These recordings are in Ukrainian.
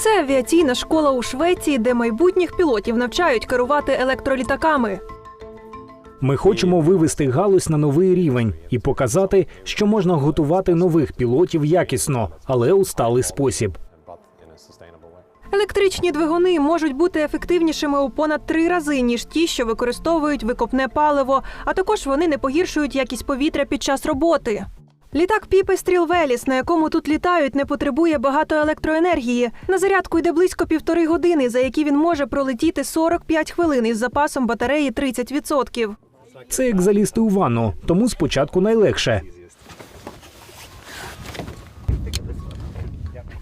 Це авіаційна школа у Швеції, де майбутніх пілотів навчають керувати електролітаками. Ми хочемо вивести галузь на новий рівень і показати, що можна готувати нових пілотів якісно, але у сталий спосіб. Електричні двигуни можуть бути ефективнішими у понад три рази, ніж ті, що використовують викопне паливо, а також вони не погіршують якість повітря під час роботи. Літак Піпестріл Веліс, на якому тут літають, не потребує багато електроенергії. На зарядку йде близько півтори години, за які він може пролетіти 45 хвилин із запасом батареї 30%. Це як залізти у ванну, тому спочатку найлегше.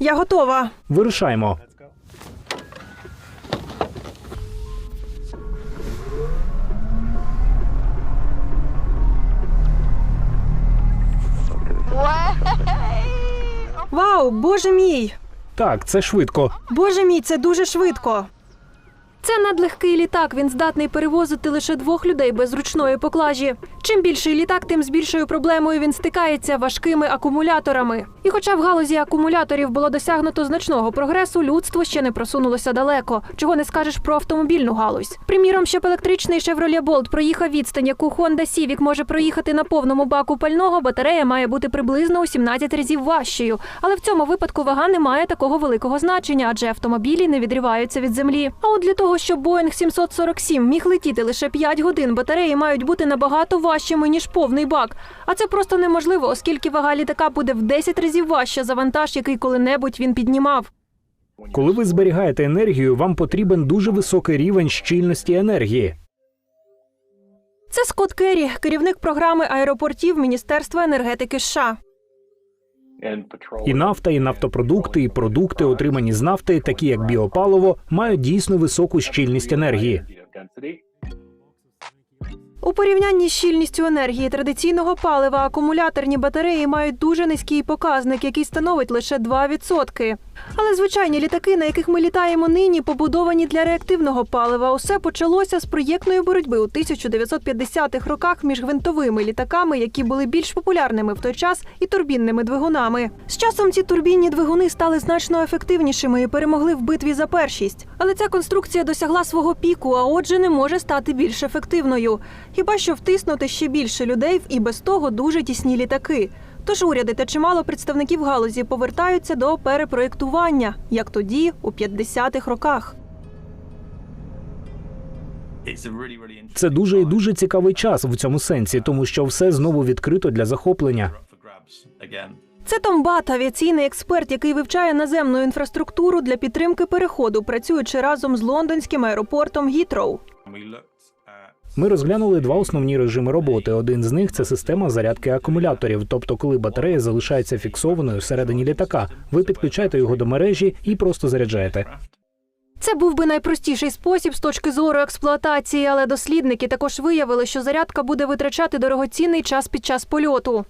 Я готова. Вирушаємо. Вау, боже мій! Так, це швидко. Боже мій, це дуже швидко. Це надлегкий літак. Він здатний перевозити лише двох людей без ручної поклажі. Чим більший літак, тим з більшою проблемою він стикається важкими акумуляторами. І хоча в галузі акумуляторів було досягнуто значного прогресу, людство ще не просунулося далеко. Чого не скажеш про автомобільну галузь. Приміром, щоб електричний Chevrolet Bolt проїхав відстань, яку Honda Civic може проїхати на повному баку пального, батарея має бути приблизно у 17 разів важчою. Але в цьому випадку вага не має такого великого значення, адже автомобілі не відриваються від землі. А от для того, щоб Boeing 747 міг летіти лише 5 годин, батареї мають бути набагато важчими ніж повний бак. А це просто неможливо, оскільки вага літака буде в 10 разів важча за вантаж, який коли-небудь він піднімав. Коли ви зберігаєте енергію, вам потрібен дуже високий рівень щільності енергії. Це Скотт Керрі, керівник програми аеропортів Міністерства енергетики США. І нафта, і нафтопродукти, і продукти, отримані з нафти, такі як біопаливо, мають дійсно високу щільність енергії. У порівнянні з щільністю енергії традиційного палива акумуляторні батареї мають дуже низький показник, який становить лише 2%. Але звичайні літаки, на яких ми літаємо нині, побудовані для реактивного палива. Усе почалося з проєктної боротьби у 1950-х роках між гвинтовими літаками, які були більш популярними в той час, і турбінними двигунами. З часом ці турбінні двигуни стали значно ефективнішими і перемогли в битві за першість. Але ця конструкція досягла свого піку, а отже, не може стати більш ефективною. Хіба що втиснути ще більше людей в і без того дуже тісні літаки. Тож уряди та чимало представників галузі повертаються до перепроєктування, як тоді, у 50-х роках. Це дуже і дуже цікавий час в цьому сенсі, тому що все знову відкрито для захоплення. Це Том Бат, авіаційний експерт, який вивчає наземну інфраструктуру для підтримки переходу, працюючи разом з лондонським аеропортом Гітроу. Ми розглянули два основні режими роботи. Один з них це система зарядки акумуляторів. Тобто, коли батарея залишається фіксованою всередині літака, ви підключаєте його до мережі і просто заряджаєте. Це був би найпростіший спосіб з точки зору експлуатації, але дослідники також виявили, що зарядка буде витрачати дорогоцінний час під час польоту.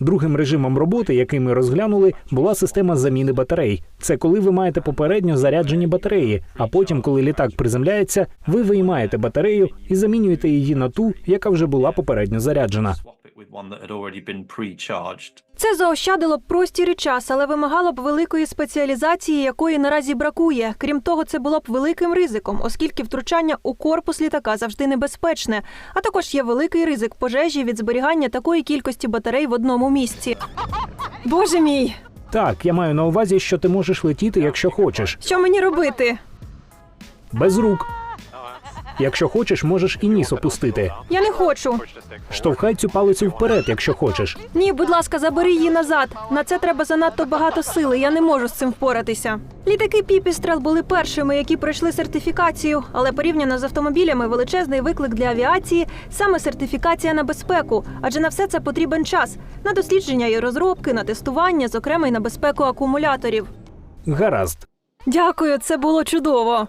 Другим режимом роботи, який ми розглянули, була система заміни батарей. Це коли ви маєте попередньо заряджені батареї, а потім, коли літак приземляється, ви виймаєте батарею і замінюєте її на ту, яка вже була попередньо заряджена. Це заощадило б простір і час, але вимагало б великої спеціалізації, якої наразі бракує. Крім того, це було б великим ризиком, оскільки втручання у корпус літака завжди небезпечне. А також є великий ризик пожежі від зберігання такої кількості батарей в одному місці. Боже мій, Так, я маю на увазі, що ти можеш летіти, якщо хочеш, що мені робити? без рук. Якщо хочеш, можеш і ніс опустити. Я не хочу. Штовхай цю палицю вперед, якщо хочеш. Ні, будь ласка, забери її назад. На це треба занадто багато сили. Я не можу з цим впоратися. Літаки Піпістрел були першими, які пройшли сертифікацію, але порівняно з автомобілями величезний виклик для авіації саме сертифікація на безпеку, адже на все це потрібен час на дослідження і розробки, на тестування, зокрема й на безпеку акумуляторів. Гаразд. Дякую, це було чудово.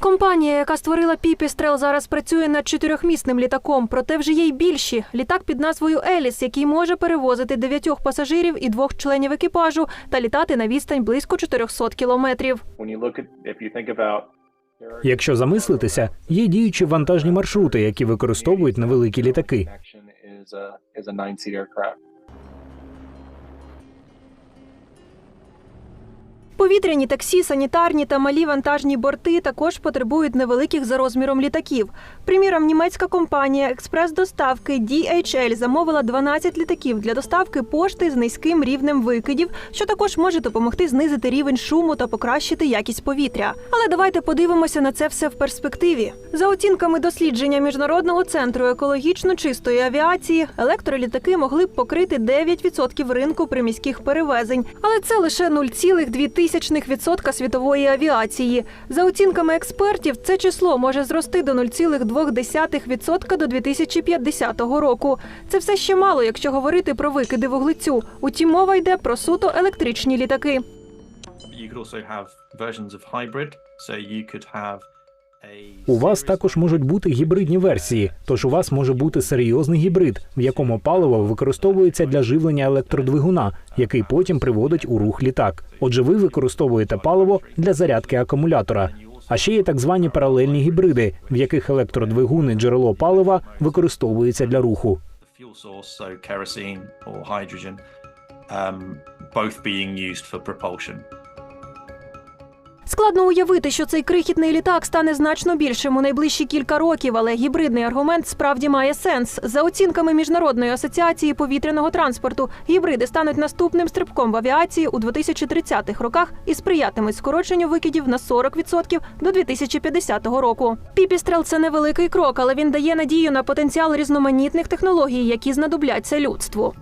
Компанія, яка створила Піпістрел, зараз працює над чотирьохмісним літаком, проте вже є й більші. Літак під назвою Еліс, який може перевозити дев'ятьох пасажирів і двох членів екіпажу та літати на відстань близько 400 кілометрів. Якщо замислитися, є діючі вантажні маршрути, які використовують невеликі літаки. Повітряні таксі, санітарні та малі вантажні борти також потребують невеликих за розміром літаків. Приміром, німецька компанія експрес-доставки DHL замовила 12 літаків для доставки пошти з низьким рівнем викидів, що також може допомогти знизити рівень шуму та покращити якість повітря. Але давайте подивимося на це все в перспективі. За оцінками дослідження міжнародного центру екологічно чистої авіації, електролітаки могли б покрити 9% ринку приміських перевезень, але це лише 0,2% світової авіації. За оцінками експертів, це число може зрости до 0,2% до 2050 року. Це все ще мало, якщо говорити про викиди вуглецю. Утім, мова йде про суто електричні літаки. you could also have versions of hybrid. So you could have У вас також можуть бути гібридні версії, тож у вас може бути серйозний гібрид, в якому паливо використовується для живлення електродвигуна, який потім приводить у рух літак. Отже, ви використовуєте паливо для зарядки акумулятора. А ще є так звані паралельні гібриди, в яких електродвигун і джерело палива використовуються для руху. um, both being used for propulsion. Складно уявити, що цей крихітний літак стане значно більшим у найближчі кілька років, але гібридний аргумент справді має сенс. За оцінками міжнародної асоціації повітряного транспорту, гібриди стануть наступним стрибком в авіації у 2030-х роках і сприятимуть скороченню викидів на 40% до 2050 року. Піпістрел це невеликий крок, але він дає надію на потенціал різноманітних технологій, які знадобляться людству.